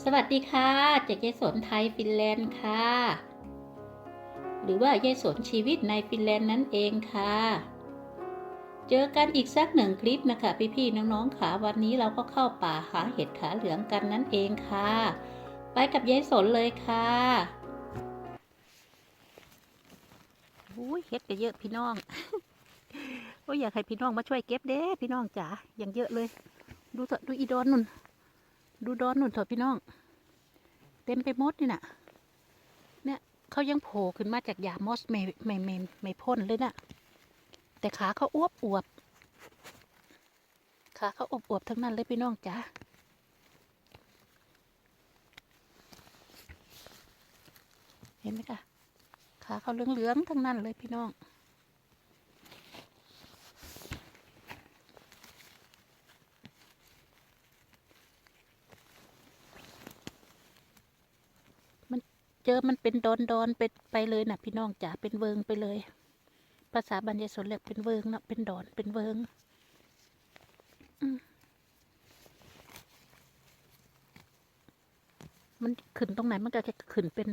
สวัสดีค่ะจากยายสนไทยฟินแลนด์ค่ะ หรือว่ายายสนชีวิตในฟินแลนด์นั่นเองค่ะ เจอกันอีกสักหนึ่งคลิปนะคะ พี่ๆน้องๆค่ะวันนี้เราก็เข้าป่าหาเห็ดขาเหลืองกันนั่นเองค่ะ ไปกับยายสนเลยค่ะอุ้ยเห็ดก็เยอะพี่น้องโอ้ยอยากให้พี่น้องมาช่วยเก็บเด้พี่น้องจ๋าอย่างเยอะเลย ดูเถอะดูอีดอนนุ่น ดูดอนหนุนเถอะพี่น้อง เต็มไปหมดนี่น่ะ เนี่ยเขายังโผล่ขึ้นมาจากหญ้ามอสไม่ไม่ไม่ไม่พ่นเลยน่ะ แต่ขาเขาอ้วบอวบขาเขาอวบอวบทั้งนั้นเลยพี่น้องจ๋าเห็นไหมคะขาเขาเหลืองๆทั้งนั้นเลยพี่น้อง เจอมันเป็นดอนดอนๆไปไปเลยนะพี่น้องจ๋าเป็นเวิงไปเลย ภาษาบรรยายสนเรียกเป็นเวิงนะเป็นดอนเป็นเวิงมันขึ้นตรงไหนมันก็จะขึ้นเป็น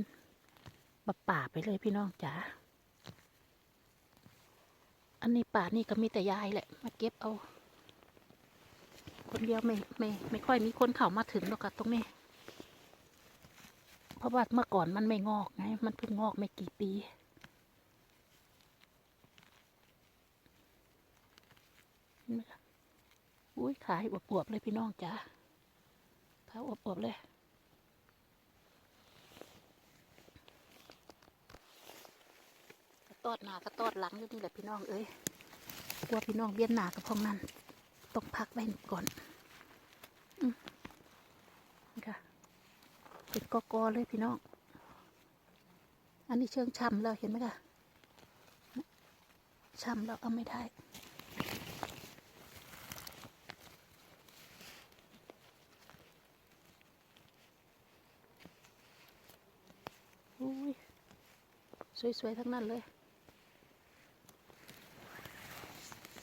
แบบป่าไปเลยพี่น้องจ๋าอันนี้ป่านี่ก็มีแต่ยายแหละ มาเก็บเอา คนเดียวไม่ไม่ไม่ค่อยมีคนเข้ามาถึงหรอกค่ะตรงนี้ เพราะว่าเมื่อก่อนมันไม่งอกไง มันเพิ่งงอกไม่กี่ปี อุ้ยขายอวบๆเลยพี่น้องจ๋าขายอวบๆเลย กระตอดหน้ากระตอดหลังอยู่นี่แหละพี่น้องเอ้ย กลัวพี่น้องเบี้ยนหนากับพองนั้น ต้องพักไว้ก่อน อืมนี่ค่ะ เป็นกอกอเลยพี่น้อง อันนี้เชิงช่ำแล้วเห็นไหมคะช่ำแล้วเอาไม่ได้อุ้ยสวย ๆ ทั้งนั้นเลย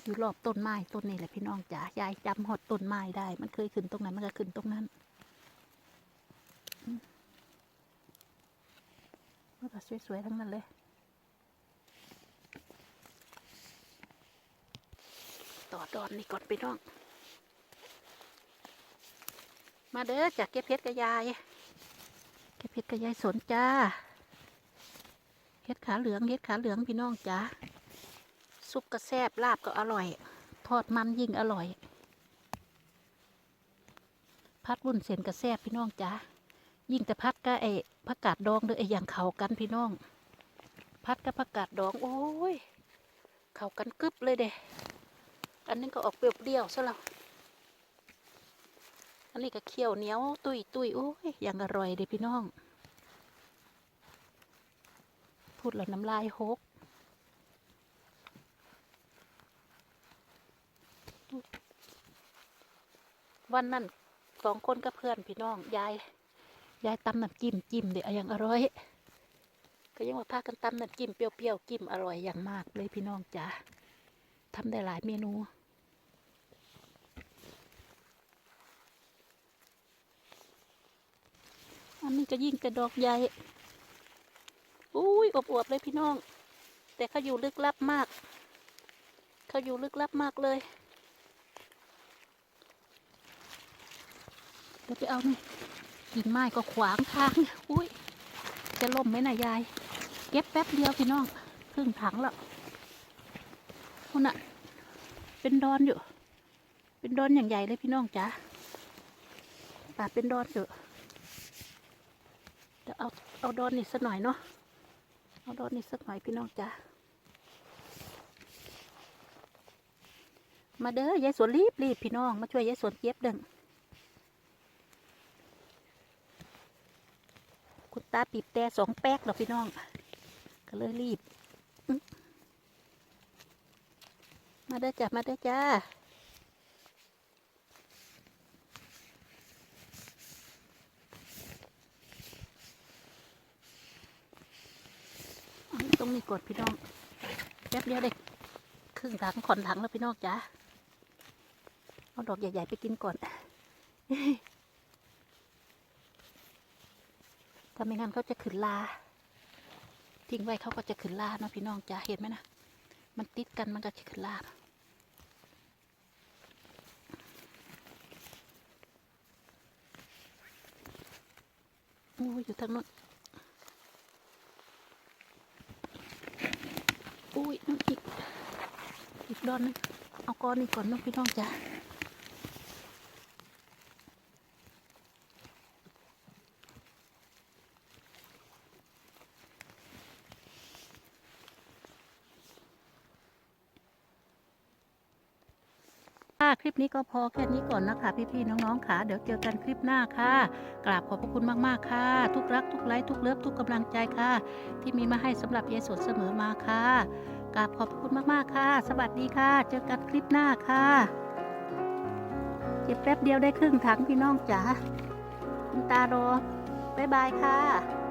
อยู่รอบต้นไม้ต้นนี้แหละพี่น้องจ๋ายายจำหอดต้นไม้ได้ มันเคยขึ้นตรงไหนมันก็ขึ้นตรงนั้น มันก็สวยๆทั้งนั้นเลย ต่อดอนนี่ก่อนไปน้อง มาเด้อจากเก็บเพชรกับยาย เก็บเพชรกับยายสนจ้าเฮ็ดขาเหลืองเฮ็ดขาเหลืองพี่น้องจ้าซุปก็แซ่บลาบก็อร่อย ทอดมันยิ่งอร่อย พัดวุ้นเส้นก็แซ่บพี่น้องจ้า ยิ่งแต่พัดก็ไอ้ผักกาดดองเด้อไอ้อย่างเขากันพี่น้อง พัดกับผักกาดดอง โอ้ย เขากันกึบเลยเด้อันนี้ก็ออกเปรี้ยวๆซะแล้วอันนี้ก็เคี่ยวเหนียวตุยตุยโอ้ยอย่างอร่อยเด้พี่น้อง พูดแล้วน้ำลายหกวันนั้นสองคนกับเพื่อนพี่น้องยาย ยายตำน้ำจิ้มจิ้มเดี๋ยวย่างอร่อย ก็ยังว่าพากันตำน้ำจิ้มเปรี้ยวๆจิ้มอร่อยอย่างมากเลยพี่น้องจ๋าทำได้หลายเมนูอันนี้ก็ยิ่งกระดอกใหญ่ อุ้ยอบอวบๆเลยพี่น้อง แต่เขาอยู่ลึกลับมาก เขาอยู่ลึกลับมากเลย เดี๋ยวไปเอานี่ กิ่งไม้ก็ขวางทาง อุ้ย จะล่มไหมนะยาย เก็บแป๊บเดียวพี่น้องครึ่งถังแล้วคุณน่ะเป็นดอนอยู่ เป็นดอนอย่างใหญ่เลยพี่น้องจ๋าป่าเป็นดอนอยู่เดี๋ยวเอาเอาดอนนี่สักหน่อยเนาะ เอาดอนนี่สักหน่อยพี่น้องจ๋ามาเด้อยายสวนรีบรีบพี่น้อง มาช่วยยายสวนเก็บดึงคุณตาปีบแต่สองแป๊กหรอพี่น้อง ก็เลยรีบ มาเด้จ้ะ มาเด้จ้าเองนี้กดพี่น้อง แป๊บเดียวเด็กครึ่งถังขอนถังแล้วพี่น้องจ้าเอาดอกใหญ่ ๆ ไปกินก่อน ถ้าไม่งั้นเขาจะขึ้นลา ทิ้งไว้เขาก็จะขึ้นลาเนาะพี่น้องจ้าเห็นไหมนะ มันติดกันมันก็จะขึ้นลาโอ้ยอยู่ทางโน้นอุ้ยนู่นอีก อีกดอนนึงเอาก้อนนี้ก่อนเน้องพี่น้องจ้า ค่ะ คลิปนี้ก็พอแค่นี้ก่อนนะคะ พี่ๆน้องๆค่ะ เดี๋ยวเจอกันคลิปหน้าค่ะ กราบขอบพระคุณมากๆค่ะ ทุกรักทุกไลค์ทุกเลิฟทุกกำลังใจค่ะ ที่มีมาให้สำหรับยายสดเสมอมาค่ะกราบขอบพระคุณมากๆค่ะ สวัสดีค่ะ เจอกันคลิปหน้าค่ะเก็บแป๊บเดียวได้ครึ่งถังพี่น้องจ๋าคุณตารอบ๊ายบายค่ะ